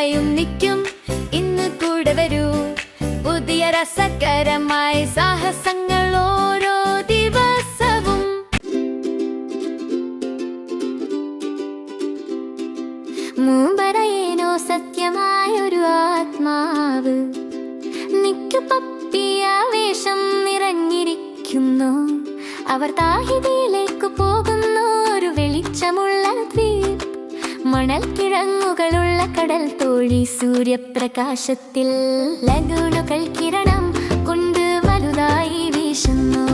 മുംബൈയും നിൽക്കും. ഇന്ന് കൂടെ വരൂ. പുതിയ രസകരമായ സാഹസങ്ങൾ ഓരോ ദിവസവും. മൂമ്പറയേനോ സത്യമായൊരു ആത്മാവ്. നിക്കു പപ്പിയാവേശം നിറഞ്ഞിരിക്കുന്നു. അവർ താഹിതിയിലേക്ക് മണൽ കിഴങ്ങുകളുള്ള കടൽ തോഴി സൂര്യപ്രകാശത്തിൽ ലഗുണുകൾ കിരണം കൊണ്ട് വലുതായി വീശുന്നു.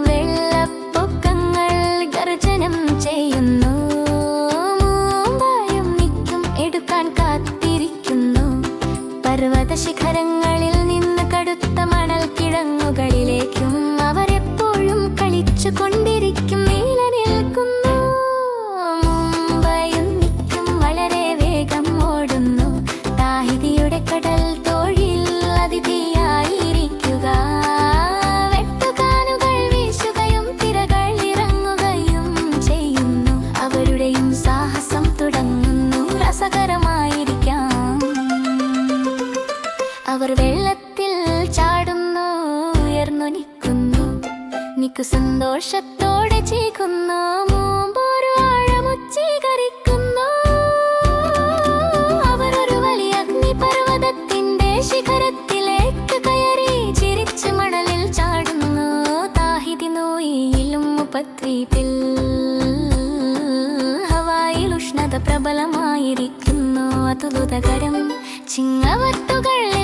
വെള്ളപ്പൊക്കങ്ങൾ ഗർജനം ചെയ്യുന്നു. മൂമ്പായും നിൽക്കും എടുക്കാൻ കാത്തിരിക്കുന്നു. പർവത ശിഖരങ്ങളിൽ നിന്ന് കടുത്ത മണൽ കിഴങ്ങുകളിലേക്കും അവരെപ്പോഴും കളിച്ചു കൊണ്ടിരിക്കും വെള്ളത്തിൽ ചാടുന്നു ഉയർന്നു നിൽക്കുന്നു നിക്കു സന്തോഷത്തോടെ ചീകുന്നു മൂമ്പൊരു ആഴമുച്ചീകരിക്കുന്നു അവർ ഒരു വലിയ അഗ്നിപർവതത്തിന്റെ ശിഖരത്തിലേക്ക് കയറി ചിരിച്ചു മണലിൽ ചാടുന്നു. താഹിതി നോയിലും ഉപദ്വീപിൽ ഹവായിൽ ഉഷ്ണത പ്രബലമായിരിക്കുന്നു. അതുതകരം ചിങ്ങവത്തുകളിൽ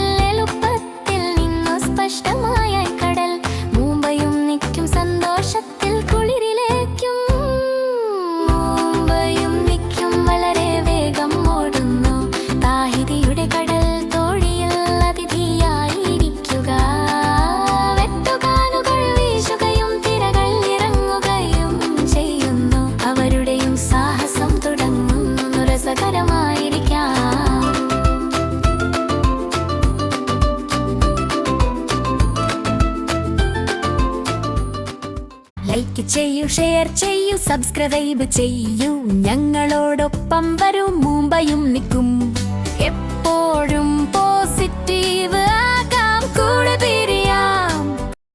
ലൈക്ക് ചെയ്യൂ ഷെയർ ചെയ്യൂ സബ്സ്ക്രൈബ് ചെയ്യൂ. ഞങ്ങളോടൊപ്പം വരും മുംബൈയും നിൽക്കും. എപ്പോഴും